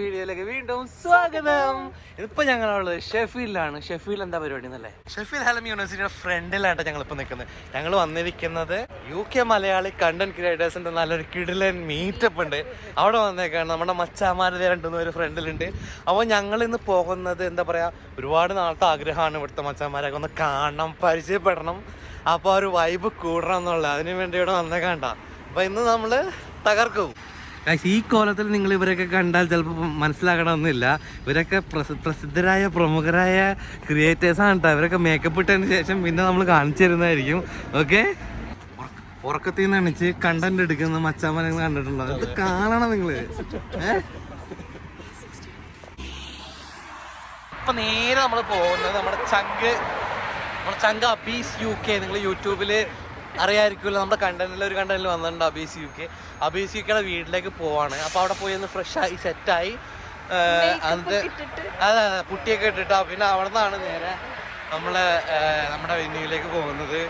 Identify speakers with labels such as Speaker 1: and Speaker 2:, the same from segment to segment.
Speaker 1: വീഡിയോയിലേക്ക് വീണ്ടും സ്വാഗതം. എന്താ പരിപാടി എന്നല്ലേ യൂണിവേഴ്സിറ്റിയുടെ ഞങ്ങൾ നിൽക്കുന്നത് ഞങ്ങൾ വന്നിരിക്കുന്നത് യു കെ മലയാളി കണ്ടന്റ് ക്രിയേറ്റേഴ്സിന്റെ നല്ലൊരു കിടിലൻ മീറ്റപ്പ് ഉണ്ട്. അവിടെ വന്നേക്കാണ്. നമ്മുടെ മച്ചാമാരുടെ രണ്ടുമൂന്ന് ഫ്രണ്ടിലുണ്ട് അപ്പോൾ ഞങ്ങൾ ഇന്ന് പോകുന്നത് എന്താ പറയാ ഒരുപാട് നാളത്തെ ആഗ്രഹമാണ് ഇവിടുത്തെ മച്ചാമാരൊക്കെ ഒന്ന് കാണണം പരിചയപ്പെടണം. അപ്പോൾ ആ ഒരു വൈബ് കൂടണം എന്നുള്ളത്. അതിനു വേണ്ടി ഇവിടെ വന്നേക്കാണ്ട. അപ്പോൾ ഇന്ന് നമ്മൾ തകർക്കും. ഈ കോലത്തിൽ നിങ്ങൾ ഇവരൊക്കെ കണ്ടാൽ ചിലപ്പോൾ മനസ്സിലാകണമെന്നില്ല. ഇവരൊക്കെ പ്രസ- പ്രസിദ്ധരായ പ്രമുഖരായ ക്രിയേറ്റേഴ്സാണ് കേട്ടോ ഇവരൊക്കെ മേക്കപ്പ് ഇട്ടതിന് ശേഷം പിന്നെ നമ്മൾ കാണിച്ചു തരുന്നതായിരിക്കും. ഓക്കെ ഉറക്കത്തിൽ നിന്ന് എണിച്ച് കണ്ടന്റ് എടുക്കുന്ന മച്ചാമ്മ നിങ്ങൾ കണ്ടിട്ടുണ്ടോ? ഇത് കാണണം നിങ്ങൾ ഇപ്പൊ നേരെ നമ്മൾ പോകുന്നത് നമ്മുടെ ചങ്ക് നമ്മുടെ ചങ്ക് അബീസ് യു കെ. നിങ്ങൾ യൂട്യൂബിൽ അറിയാമായിരിക്കുമല്ലോ നമ്മുടെ കണ്ടന്റിൽ ഒരു കണ്ടന്റിൽ വന്നിട്ടുണ്ട് Abees U K. Abees U കെയുടെ വീട്ടിലേക്ക് പോവാണ്. അപ്പോൾ അവിടെ പോയി ഒന്ന് ഫ്രഷ് ആയി സെറ്റായി ആയി അതെ അതെ പുട്ടിയൊക്കെ ഇട്ടിട്ട്. പിന്നെ അവിടെ നിന്നാണ് നേരെ നമ്മളെ നമ്മുടെ വെന്യൂയിലേക്ക് പോകുന്നത്.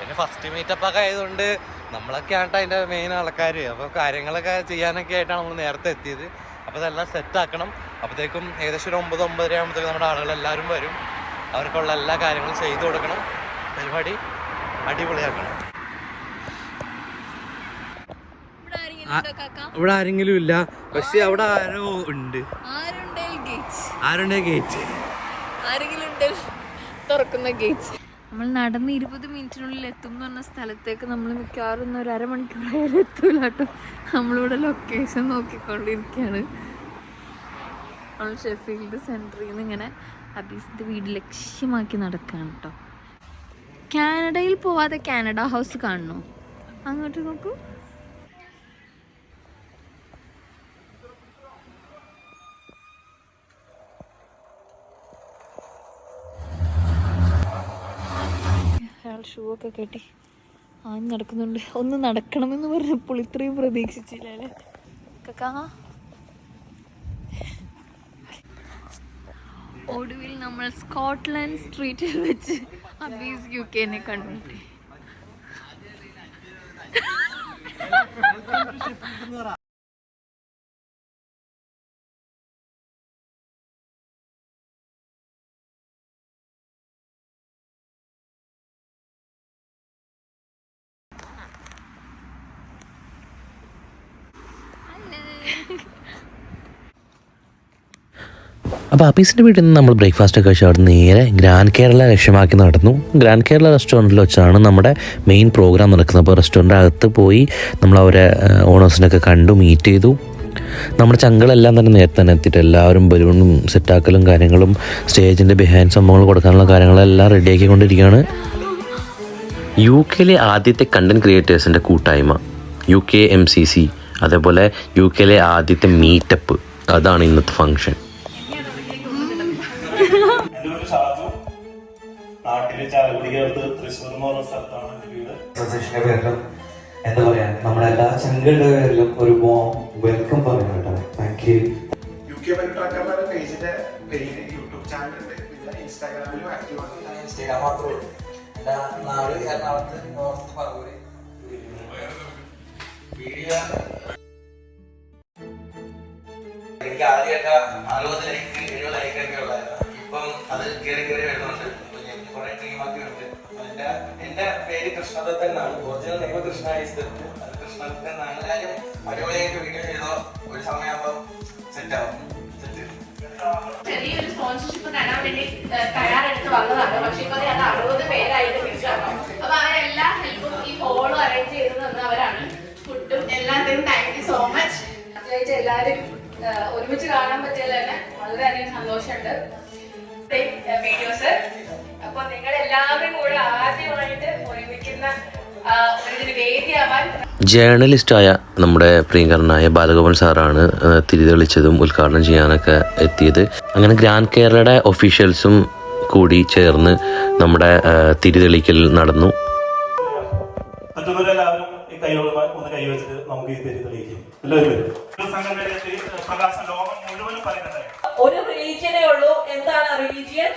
Speaker 1: പിന്നെ ഫസ്റ്റ് മീറ്റപ്പ് ഒക്കെ ആയതുകൊണ്ട് നമ്മളൊക്കെ ആണ്ട്ടോ അതിന്റെ മെയിൻ ആൾക്കാർ അപ്പോൾ കാര്യങ്ങളൊക്കെ ചെയ്യാനൊക്കെ ആയിട്ടാണ് നമ്മൾ നേരത്തെ എത്തിയത്. അപ്പോൾ ഇതെല്ലാം സെറ്റ് ആക്കണം. അപ്പോഴത്തേക്കും ഏകദേശം ഒരു ഒമ്പത് ഒമ്പതര ആകുമ്പോഴത്തേക്കും നമ്മുടെ ആളുകൾ എല്ലാവരും വരും. അവർക്കുള്ള എല്ലാ കാര്യങ്ങളും ചെയ്തു കൊടുക്കണം. പരിപാടി അടിപൊളിയാക്കണം.
Speaker 2: ഇവിടെ ആരെങ്കിലും
Speaker 1: ഇല്ല. പക്ഷെ അവിടെ ആരോ ഉണ്ട്.
Speaker 2: ഗേറ്റ്.
Speaker 1: ആരുണ്ടെ ഗേറ്റ്?
Speaker 2: ആരെങ്കിലും ഉണ്ടേൽ തുറക്കുന്ന ഗേറ്റ്. നമ്മൾ നടന്ന് ഇരുപത് മിനിറ്റിനുള്ളിൽ എത്തും എന്ന് പറഞ്ഞ സ്ഥലത്തേക്ക് നമ്മൾ മിക്കവാറും ഒരു അരമണിക്കൂറായാലും എത്തൂല കേട്ടോ. നമ്മളിവിടെ ലൊക്കേഷൻ നോക്കിക്കൊണ്ടിരിക്കുകയാണ്. നമ്മൾ ഷെഫീൽഡ് സെന്ററിൽ നിന്ന് ഇങ്ങനെ അബീസിന്റെ വീട് ലക്ഷ്യമാക്കി നടക്കുകയാണ് കേട്ടോ. കാനഡയിൽ പോവാതെ കാനഡ ഹൗസ് കാണണോ? അങ്ങോട്ട് നോക്കൂ. ഷൂ ഒക്കെ കെട്ടി ആഞ്ഞ് നടക്കുന്നുണ്ട്. ഒന്ന് നടക്കണമെന്ന് പറഞ്ഞപ്പോൾ ഇത്രയും പ്രതീക്ഷിച്ചില്ല അല്ലേ? കക്കാ ഒടുവിൽ നമ്മൾ സ്കോട്ട്ലൻഡ് സ്ട്രീറ്റിൽ വെച്ച് അബീസ് യു കെനെ കണ്ടുമുട്ടി
Speaker 3: അപ്പോൾ അപ്പീസിന്റെ വീട്ടിൽ നിന്ന് നമ്മൾ ബ്രേക്ക്ഫാസ്റ്റ് ഒക്കെ അവിടെ നേരെ ഗ്രാൻഡ് കേരള ലക്ഷ്യമാക്കി നടന്നു. ഗ്രാൻഡ് കേരള റെസ്റ്റോറന്റിൽ വെച്ചാണ് നമ്മുടെ മെയിൻ പ്രോഗ്രാം നടക്കുന്നത്. അപ്പോൾ റെസ്റ്റോറന്റ് അകത്ത് പോയി നമ്മൾ അവരെ ഓണേഴ്സിനൊക്കെ കണ്ടു മീറ്റ് ചെയ്തു. നമ്മുടെ ചങ്കളെല്ലാം തന്നെ നേരത്തെ തന്നെ എത്തിയിട്ട് എല്ലാവരും ബലൂണും സെറ്റാക്കലും കാര്യങ്ങളും സ്റ്റേജിന്റെ ബിഹൈൻഡ് സംഭവങ്ങൾ കൊടുക്കാനുള്ള കാര്യങ്ങളെല്ലാം റെഡിയാക്കിക്കൊണ്ടിരിക്കുകയാണ് യു കെയിലെ ആദ്യത്തെ കണ്ടന്റ് ക്രിയേറ്റേഴ്സിന്റെ കൂട്ടായ്മ U K M C C അതേപോലെ യു കെയിലെ ആദ്യത്തെ മീറ്റപ്പ് അതാണ് ഇന്നത്തെ ഫംഗ്ഷൻ
Speaker 4: നാട്ടിലെ ചേർത്ത് തൃശ്ശൂർ എന്ന് പറഞ്ഞ സ്ഥലത്താണ് എന്റെ വീട്.
Speaker 5: അസോസിയേഷന്റെ പേരിലും എന്താ പറയാ നമ്മുടെ എല്ലാ ചങ്കളുടെ പേരിലും ഒരു വെൽക്കം പറയാം കേട്ടോ. താങ്ക് യു
Speaker 6: യു കെ പരിട്രാക്കറുടെ പേജിന്റെ പേര് യൂട്യൂബ് ചാനലുണ്ട് പിന്നെ ഇൻസ്റ്റാഗ്രാമിലും ആക്റ്റീവ് ആണ്.
Speaker 5: ഞാൻ ഇൻസ്റ്റാഗ്രാം മാത്രമേ ഉള്ളൂ. എന്റെ നാട് എറണാകുളത്ത് നോർത്ത് പറവൂര്. വീഡിയോ എനിക്ക് ആദ്യമൊക്കെ അറുപത് ലൈക്ക് എഴുപത് ലൈക്ക് ഒക്കെ ഉള്ളായിരുന്നു ഇപ്പം അത് കയറി കയറി വരുന്നുണ്ട്. കുറെ ഉണ്ട്. അപ്പൊ എന്റെ പേര് കൃഷ്ണദത്ത് എന്നാണ്. ഒറിജിനൽ നെയ്മ കൃഷ്ണ ഈസ്തത്ത് അത് കൃഷ്ണദത്ത് എന്നാണ്. കാര്യം അടിപൊളിയായിട്ട് വീഡിയോ ചെയ്തോ? ഒരു സമയമാകുമ്പോൾ സെറ്റ് ആവും.
Speaker 7: ചെറിയൊരു സ്പോൺസർഷിപ്പ് തരാൻ വേണ്ടി തയ്യാറെടുത്ത് വന്നതാണ്. പക്ഷെ ഇപ്പൊ അത് അറുപത് പേരായിട്ട് തിരിച്ചു വന്നു അപ്പൊ അവരെല്ലാ ഹെൽപ്പും ഈ ഹോളും അറേഞ്ച് ചെയ്ത് തന്നവരാണ്. ഫുഡും എല്ലാത്തിനും താങ്ക് യു സോ മച്ച് ആദ്യമായിട്ട് എല്ലാവരും ഒരുമിച്ച് കാണാൻ പറ്റിയതിൽ തന്നെ വളരെയധികം സന്തോഷമുണ്ട്. വീഡിയോസ് അപ്പൊ നിങ്ങൾ എല്ലാവരും കൂടെ ആദ്യമായിട്ട് ഒരുമിക്കുന്ന
Speaker 3: ജേർണലിസ്റ്റായ നമ്മുടെ പ്രിയങ്കരനായ ബാലഗോപാൽ സാറാണ് തിരിതെളിച്ചതും ഉദ്ഘാടനം ചെയ്യാനൊക്കെ എത്തിയത്. അങ്ങനെ ഗ്രാൻഡ് കേരളയുടെ ഒഫീഷ്യൽസും കൂടി ചേർന്ന് നമ്മുടെ തിരിതെളിക്കൽ നടന്നു.
Speaker 4: ഒന്ന് കൈവച്ചിട്ട് നമുക്ക് ഈ തെരി തെളിയിക്കും ഒരു സംഘടനയിലെ ലോകം മുഴുവനും പറയുന്നത്
Speaker 8: ഒരു റിലീജിയനേ ഉള്ളൂ. എന്താണ് റിലീജിയൻ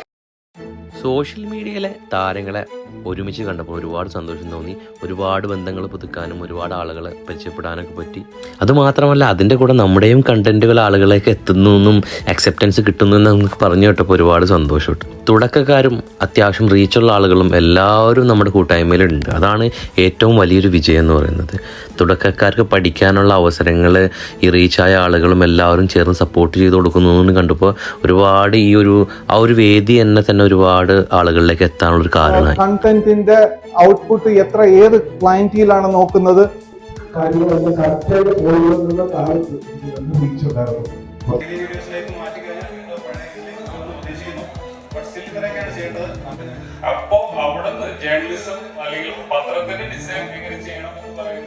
Speaker 3: സോഷ്യൽ മീഡിയയിലെ താരങ്ങളെ ഒരുമിച്ച് കണ്ടപ്പോൾ ഒരുപാട് സന്തോഷം തോന്നി. ഒരുപാട് ബന്ധങ്ങൾ പുതുക്കാനും ഒരുപാട് ആളുകളെ പരിചയപ്പെടാനൊക്കെ പറ്റി. അതുമാത്രമല്ല അതിന്റെ കൂടെ നമ്മുടെയും കണ്ടന്റുകൾ ആളുകളേക്ക് എത്തുന്നു എന്നും അക്സെപ്റ്റൻസ് കിട്ടുന്നു എന്ന് നമുക്ക് പറഞ്ഞു കേട്ടപ്പോൾ ഒരുപാട് സന്തോഷമുണ്ട് തുടക്കക്കാരും അത്യാവശ്യം റീച്ചുള്ള ആളുകളും എല്ലാവരും നമ്മുടെ കൂട്ടായ്മയിലുണ്ട്. അതാണ് ഏറ്റവും വലിയൊരു വിജയം എന്ന് പറയുന്നത്. തുടക്കക്കാർക്ക് പഠിക്കാനുള്ള അവസരങ്ങൾ ഈ റീച്ചായ ആളുകളും എല്ലാവരും ചേർന്ന് സപ്പോർട്ട് ചെയ്ത് കൊടുക്കുന്നു എന്ന് കണ്ടപ്പോൾ ഒരുപാട് ഈ ഒരു ആ ഒരു വേദി എന്നെ തന്നെ ഒരുപാട് ആളുകളിലേക്ക് എത്താനുള്ളൊരു കാരണമായി.
Speaker 8: കണ്ടന്റിന്റെ ഔട്ട്പുട്ട് എത്ര ഏത് ക്ലയന്റിലാണ് നോക്കുന്നത്?
Speaker 4: അപ്പോ അവിടുന്ന് ജേർണലിസം അല്ലെങ്കിൽ പത്രത്തിന്റെ ഡിസൈൻ എങ്ങനെ ചെയ്യണം?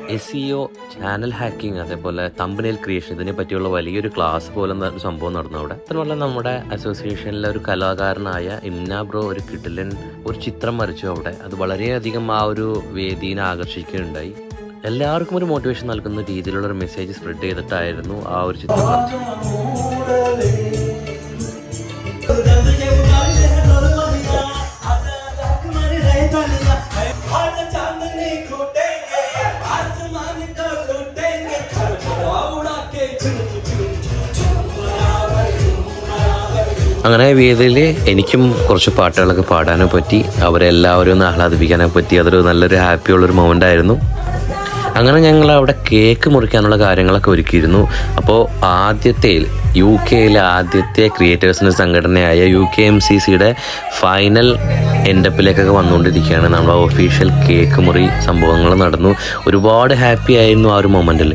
Speaker 3: S E O channel hacking അതേപോലെ തമ്പനയിൽ ക്രിയേഷൻ ഇതിനെ പറ്റിയുള്ള വലിയൊരു ക്ലാസ് പോലെ ഒരു സംഭവം നടന്നു അവിടെ. അതുപോലെ നമ്മുടെ അസോസിയേഷനിലെ ഒരു കലാകാരനായ ഇംനാബ്രോ ഒരു കിട്ടിലൻ ഒരു ചിത്രം വരച്ചു അവിടെ. അത് വളരെയധികം ആ ഒരു വേദീനെ ആകർഷിക്കുകയുണ്ടായി. എല്ലാവർക്കും ഒരു മോട്ടിവേഷൻ നൽകുന്ന രീതിയിലുള്ള ഒരു മെസ്സേജ് സ്പ്രെഡ് ചെയ്തിട്ടായിരുന്നു ആ ഒരു ചിത്രം അങ്ങനെ വേദിയിൽ എനിക്കും കുറച്ച് പാട്ടുകളൊക്കെ പാടാനോ പറ്റി അവരെല്ലാവരും ഒന്ന് ആഹ്ലാദിപ്പിക്കാനോ പറ്റി അതൊരു നല്ലൊരു ഹാപ്പിയുള്ളൊരു മൊമെന്റ് ആയിരുന്നു. അങ്ങനെ ഞങ്ങൾ അവിടെ കേക്ക് മുറിക്കാനുള്ള കാര്യങ്ങളൊക്കെ ഒരുക്കിയിരുന്നു. അപ്പോൾ ആദ്യത്തെ യു കെയിലെ ആദ്യത്തെ ക്രിയേറ്റേഴ്സിന്റെ സംഘടനയായ യു കെ എം സി സിയുടെ ഫൈനൽ എൻഡപ്പിലേക്കൊക്കെ വന്നുകൊണ്ടിരിക്കുകയാണ്. നമ്മുടെ ഒഫീഷ്യൽ കേക്ക് മുറി സംഭവങ്ങൾ നടന്നു. ഒരുപാട് ഹാപ്പി ആയിരുന്നു ആ ഒരു മൊമെന്റിൽ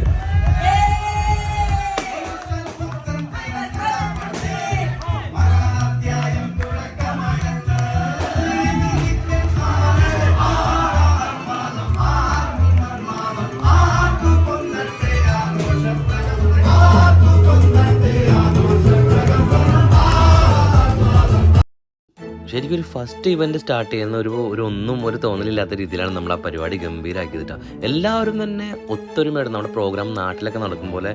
Speaker 3: ശരിക്കും ഒരു ഫസ്റ്റ് ഇവന്റ് സ്റ്റാർട്ട് ചെയ്യുന്ന ഒരു ഒരു ഒന്നും ഒരു തോന്നലില്ലാത്ത രീതിയിലാണ് നമ്മൾ ആ പരിപാടി ഗംഭീരമാക്കിയത് എല്ലാവരും തന്നെ ഒത്തൊരുമയായിട്ട് നമ്മുടെ പ്രോഗ്രാം നാട്ടിലൊക്കെ നടക്കും പോലെ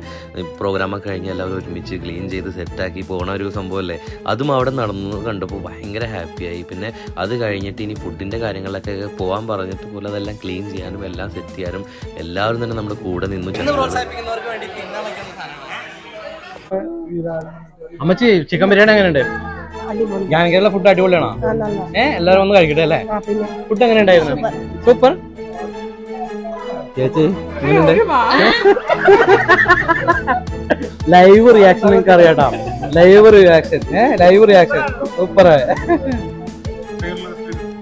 Speaker 3: പ്രോഗ്രാമൊക്കെ കഴിഞ്ഞ് എല്ലാവരും ഒരുമിച്ച് ക്ലീൻ ചെയ്ത് സെറ്റാക്കി പോണ ഒരു സംഭവമല്ലേ അതും അവിടെ നടന്നു കണ്ടപ്പോൾ ഭയങ്കര ഹാപ്പിയായി പിന്നെ അത് കഴിഞ്ഞിട്ട് ഇനി ഫുഡിന്റെ കാര്യങ്ങളൊക്കെ പോകാൻ പറഞ്ഞിട്ട് പോലെ അതെല്ലാം ക്ലീൻ ചെയ്യാനും എല്ലാം സെറ്റ് ചെയ്യാനും എല്ലാവരും തന്നെ നമ്മുടെ കൂടെ നിന്നു
Speaker 1: ഇന്ന് പ്രോത്സാഹിപ്പിക്കുന്നവർക്ക് വേണ്ടി തിന്നാൻ സാധനമാണ്
Speaker 9: അമ്മച്ചി ചിക്കൻ ബിരിയാണി എങ്ങനെയുണ്ട്? ഞാൻ കേരള ഫുഡ് അടിപൊളിയാണോ? ഏ എല്ലാവരും ഒന്ന് കഴിക്കട്ടെ അല്ലേ? ഫുഡ് എങ്ങനെ ഉണ്ടായിരുന്നു? സൂപ്പർ. ചേച്ചി ലൈവ് റിയാക്ഷൻ നിങ്ങൾക്ക് അറിയാട്ടോ. ലൈവ് റിയാക്ഷൻ ഏ ലൈവ് റിയാക്ഷൻ സൂപ്പർ.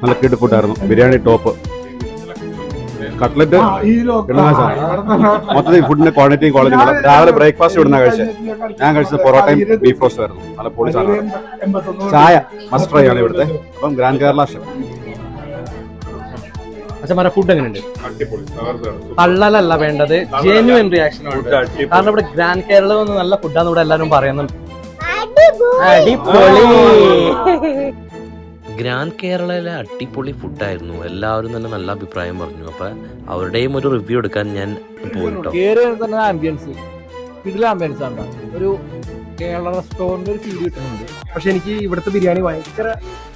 Speaker 10: നല്ല കിഡ് ഫുഡായിരുന്നു ബിരിയാണി ടോപ്പ്. കട്ട്ലറ്റ് മൊത്തത്തിൽ ഫുഡിന്റെ ക്വാളിറ്റിയും ക്വാളിറ്റിയും കൂടെ രാവിലെ ബ്രേക്ക്ഫാസ്റ്റ് ഇവിടുന്ന കഴിച്ചത്. ഞാൻ കഴിച്ചത് പൊറോട്ടയും ബീഫ് റോസ്റ്റ് ആയിരുന്നു. നല്ല പൊളി സാധനം ചായ മസ്റ്റ് ട്രൈ ആണ് ഇവിടുത്തെ. അപ്പം ഗ്രാൻഡ് കേരള ഷെഫ്
Speaker 9: അച്ഛന്മാരെ ഫുഡ് എങ്ങനെയുണ്ട്? തള്ളലല്ല വേണ്ടത്. ജെന്യുവൻ റിയാക്ഷൻ ആണ് കാരണം ഇവിടെ ഗ്രാൻഡ് കേരള നല്ല ഫുഡാന്ന് ഇവിടെ എല്ലാവരും പറയുന്നുണ്ട്. അടിപൊളി.
Speaker 3: ഗ്രാൻഡ് കേരളയിലെ അടിപൊളി ഫുഡായിരുന്നു. എല്ലാവരും തന്നെ നല്ല അഭിപ്രായം പറഞ്ഞു. അപ്പൊ അവരുടെയും ഒരു റിവ്യൂ എടുക്കാൻ ഞാൻ പോയിട്ടോ.
Speaker 9: ആംബിയൻസ് ഇതിലെ ആംബിയൻസ് ആണ് ഒരു കേരള റെസ്റ്റോറന്റ് ഒരു ഫീൽ കിട്ടുന്നുണ്ട്.
Speaker 6: പക്ഷെ എനിക്ക് ഇവിടുത്തെ ബിരിയാണി ഭയങ്കര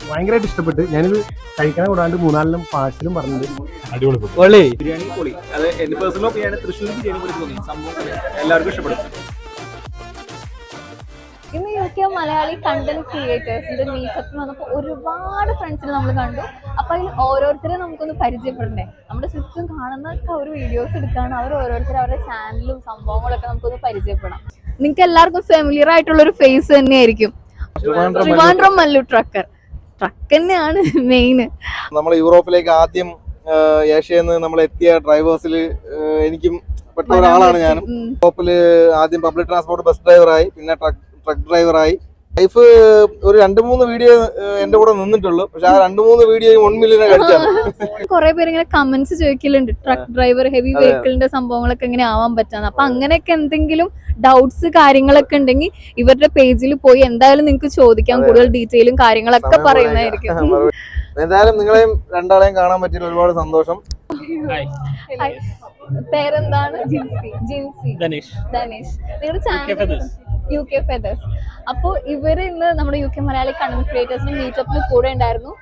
Speaker 6: ഭയങ്കരമായിട്ട് ഇഷ്ടപ്പെട്ട്. ഞാനിത് കഴിക്കാൻ കൂടാണ്ട് മൂന്നാലിലും പാഴ്സലും പറഞ്ഞത്
Speaker 10: അടിപൊളി
Speaker 9: പൊളി.
Speaker 6: ബിരിയാണി പൊളി. അത് എന്റെ പേഴ്സണൽ ഒപ്പീനിയാണ് തൃശ്ശൂർ ബിരിയാണി പോലെ തോന്നി സംഭവം എല്ലാവർക്കും ഇഷ്ടപ്പെടും
Speaker 2: ഇന്ന് യു കെ മലയാളി കണ്ടന്റ് ക്രിയേറ്റേഴ്സിന്റെ മീറ്റപ്പിൽ വന്നപ്പോൾ ഒരുപാട് ഫ്രണ്ട്സിനെ നമ്മൾ കണ്ടു. അപ്പൊ അതിൽ ഓരോരുത്തരെ നമുക്കൊന്ന് പരിചയപ്പെടണ്ടേ? നമ്മുടെ ചുറ്റും കാണുന്നൊക്കെ ഒരു വീഡിയോസ് എടുക്കാണ്. അവർ ഓരോരുത്തർ അവരുടെ ചാനലും സംഭവങ്ങളൊക്കെ നമുക്കൊന്ന് പരിചയപ്പെടാം. നിങ്ങൾക്ക് എല്ലാവർക്കും ഫെമിലിയർ ആയിട്ടുള്ള ഒരു ഫേസ് തന്നെയായിരിക്കും. ട്രിവാൻഡ്രം മല്ലു ട്രക്കർ. ട്രക്ക് തന്നെയാണ് മെയിൻ
Speaker 5: നമ്മൾ യൂറോപ്പിലേക്ക് ആദ്യം ഏഷ്യയിൽ നിന്ന് നമ്മൾ എത്തിയ ഡ്രൈവേഴ്സിൽ എനിക്കും പെട്ട ഒരാളാണ് ഞാനും. യൂറോപ്പിൽ ആദ്യം പബ്ലിക് ട്രാൻസ്പോർട്ട് ബസ് ഡ്രൈവറായി പിന്നെ ട്രക്ക് ട്രക്ക് ഡ്രൈവറായി ലൈഫ് ഒരു രണ്ട് മൂന്ന് വീഡിയോ എന്റെ കൂടെ നിന്നിട്ടുള്ളൂ. പക്ഷെ ആ രണ്ട് മൂന്ന് വീഡിയോ വൺ മില്യനെ കഴിച്ചാണ്
Speaker 2: കുറെ പേര് ഇങ്ങനെ കമന്റ്സ് ചോദിക്കലുണ്ട്. ട്രക്ക് ഡ്രൈവർ ഹെവി വെഹിക്കിളിന്റെ സംഭവങ്ങളൊക്കെ എങ്ങനെ ആവാൻ പറ്റാന്ന്. അപ്പൊ അങ്ങനെയൊക്കെ എന്തെങ്കിലും ഡൗട്ട്സ് കാര്യങ്ങളൊക്കെ ഉണ്ടെങ്കിൽ ഇവരുടെ പേജിൽ പോയി എന്തായാലും നിങ്ങൾക്ക് ചോദിക്കാം. കൂടുതൽ ഡീറ്റെയിലും കാര്യങ്ങളൊക്കെ പറയുന്നതായിരിക്കും.
Speaker 5: എന്തായാലും നിങ്ങളെയും രണ്ടാളെയും കാണാൻ പറ്റിയ ഒരുപാട് സന്തോഷം.
Speaker 2: പേരെന്താണ്? ജിൻസി. ജിൻസി.
Speaker 9: ധനേഷ്.
Speaker 2: ധനേഷ്. നിങ്ങളുടെ ചാനൽ യു കെ ഫെദേഴ്സ് അപ്പോൾ ഇവർ ഇന്ന് നമ്മുടെ യു കെ മലയാളി കണ്ടന്റ് ക്രിയേറ്റേഴ്സിന് മീറ്റപ്പിന് കൂടെ ഉണ്ടായിരുന്നു.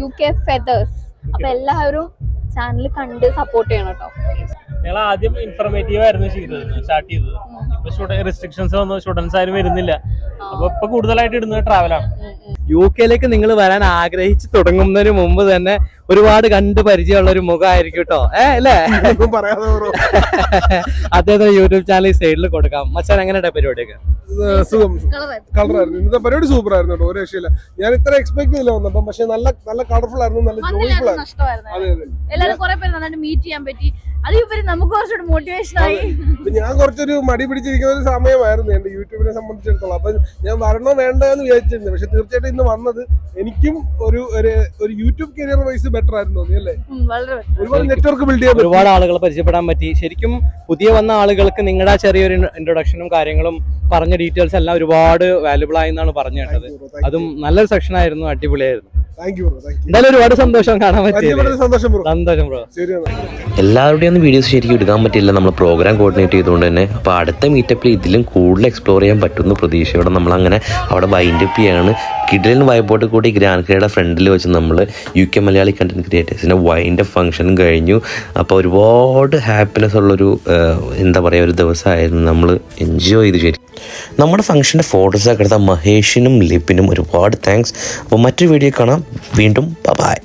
Speaker 2: യു കെ ഫെദേഴ്സ് അപ്പൊ എല്ലാവരും ചാനൽ കണ്ട് സപ്പോർട്ട് ചെയ്യണം കേട്ടോ
Speaker 9: ഞങ്ങൾ ആദ്യം ഇൻഫർമേറ്റീവ് ആയിരുന്നു ചെയ്തത് സ്റ്റാർട്ട് ചെയ്തത്. ഇപ്പൊ റെസ്ട്രിക്ഷൻസ് വന്നു സ്റ്റുഡൻസ് ആരും വരുന്നില്ല. അപ്പൊ ഇപ്പൊ കൂടുതലായിട്ട് ഇടുന്നത് ട്രാവലാണ് യു കെയിലേക്ക് നിങ്ങൾ വരാൻ ആഗ്രഹിച്ചു തുടങ്ങുന്നതിന് മുമ്പ് തന്നെ ഒരുപാട് കണ്ട് പരിചയമുള്ള ഒരു മുഖമായിരിക്കും കേട്ടോ ഏ അല്ലേ? അദ്ദേഹത്തിന് യൂട്യൂബ് ചാനൽ സൈഡിൽ കൊടുക്കാം. മച്ചാൻ എങ്ങനെയുണ്ട് പരിപാടിയൊക്കെ?
Speaker 6: സുഖം. കളറായിരുന്നു ഇന്നത്തെ പരിപാടി സൂപ്പർ ആയിരുന്നു കേട്ടോ ഒരു രക്ഷയില്ല. ഞാൻ ഇത്ര എക്സ്പെക്ട് ചെയ്തില്ല വന്നപ്പം. പക്ഷെ നല്ല നല്ല കളർഫുൾ ആയിരുന്നു നല്ല ജോയിഫുൾ ആയിരുന്നു. അതെ അതെ.
Speaker 2: എല്ലാരും കുറെ പേര് നന്നായിട്ട് മീറ്റ് ചെയ്യാൻ പറ്റി. അത് ഇവർ നമുക്ക് കുറച്ചുകൂടി മോട്ടിവേഷൻ ആയി.
Speaker 6: ഞാൻ കുറച്ചൊരു മടി പിടിച്ചിരിക്കുന്ന ഒരു സമയമായിരുന്നു എന്റെ യൂട്യൂബിനെ സംബന്ധിച്ചിടത്തോളം. അപ്പൊ ഞാൻ വരണോ വേണ്ടെന്ന് വിചാരിച്ചിരുന്നു. പക്ഷെ തീർച്ചയായിട്ടും ഇന്ന് വന്നത് എനിക്കും ഒരു ഒരു യൂട്യൂബ് കരിയർ വൈസ് ബെറ്റർ ആയിരുന്നു തോന്നി അല്ലേ? ഒരുപാട് നെറ്റ്വർക്ക് ബിൽഡ് ചെയ്യാൻ
Speaker 9: ഒരുപാട് ആളുകളെ പരിചയപ്പെടാൻ പറ്റി. ശരിക്കും പുതിയ വന്ന ആളുകൾക്ക് നിങ്ങളുടെ ആ ചെറിയൊരു ഇൻട്രൊഡക്ഷനും കാര്യങ്ങളും പറഞ്ഞ ഡീറ്റെയിൽസ് എല്ലാം ഒരുപാട് വാല്യുബിൾ ആയി എന്നാണ് പറഞ്ഞു കേട്ടത്. അതും നല്ലൊരു സെക്ഷൻ ആയിരുന്നു അടിപൊളിയായിരുന്നു.
Speaker 6: Thank you bro thank you
Speaker 9: എന്തായാലും ഒരുപാട് സന്തോഷം കാണാൻ പറ്റിയത്
Speaker 6: സന്തോഷം ബ്രോ
Speaker 9: സന്തോഷം ബ്രോ
Speaker 6: ശരിയാണ്.
Speaker 3: എല്ലാവരുടെയും ഒന്നും വീഡിയോസ് ശരിക്കും എടുക്കാൻ പറ്റില്ല നമ്മൾ പ്രോഗ്രാം കോർഡിനേറ്റ് ചെയ്തുകൊണ്ട് തന്നെ. അപ്പോൾ അടുത്ത മീറ്റപ്പിൽ ഇതിലും കൂടുതൽ എക്സ്പ്ലോർ ചെയ്യാൻ പറ്റുന്ന പ്രതീക്ഷയോടെ നമ്മളങ്ങനെ അവിടെ വൈൻഡ് അപ്പ് ചെയ്യാണ്. കിഡിലിൻ വൈബോട്ട് കൂടി ഗ്രാൻഡ് ഫ്രണ്ടിൽ വെച്ച് നമ്മൾ യു കെ മലയാളി കണ്ടന്റ് ക്രിയേറ്റേഴ്സിന്റെ വൈൻഡ് അപ്പ് ഫംഗ്ഷൻ കഴിഞ്ഞു. അപ്പോൾ ഒരുപാട് ഹാപ്പിനെസ് ഉള്ളൊരു എന്താ പറയുക ഒരു ദിവസമായിരുന്നു നമ്മൾ എൻജോയ് ചെയ്ത് ശരി നമ്മുടെ ഫംഗ്ഷന്റെ ഫോട്ടോസൊക്കെ എടുത്ത മഹേഷിനും ലിപ്പിനും ഒരുപാട് താങ്ക്സ് അപ്പോൾ മറ്റൊരു വീഡിയോ കാണാം. വീണ്ടും ബൈ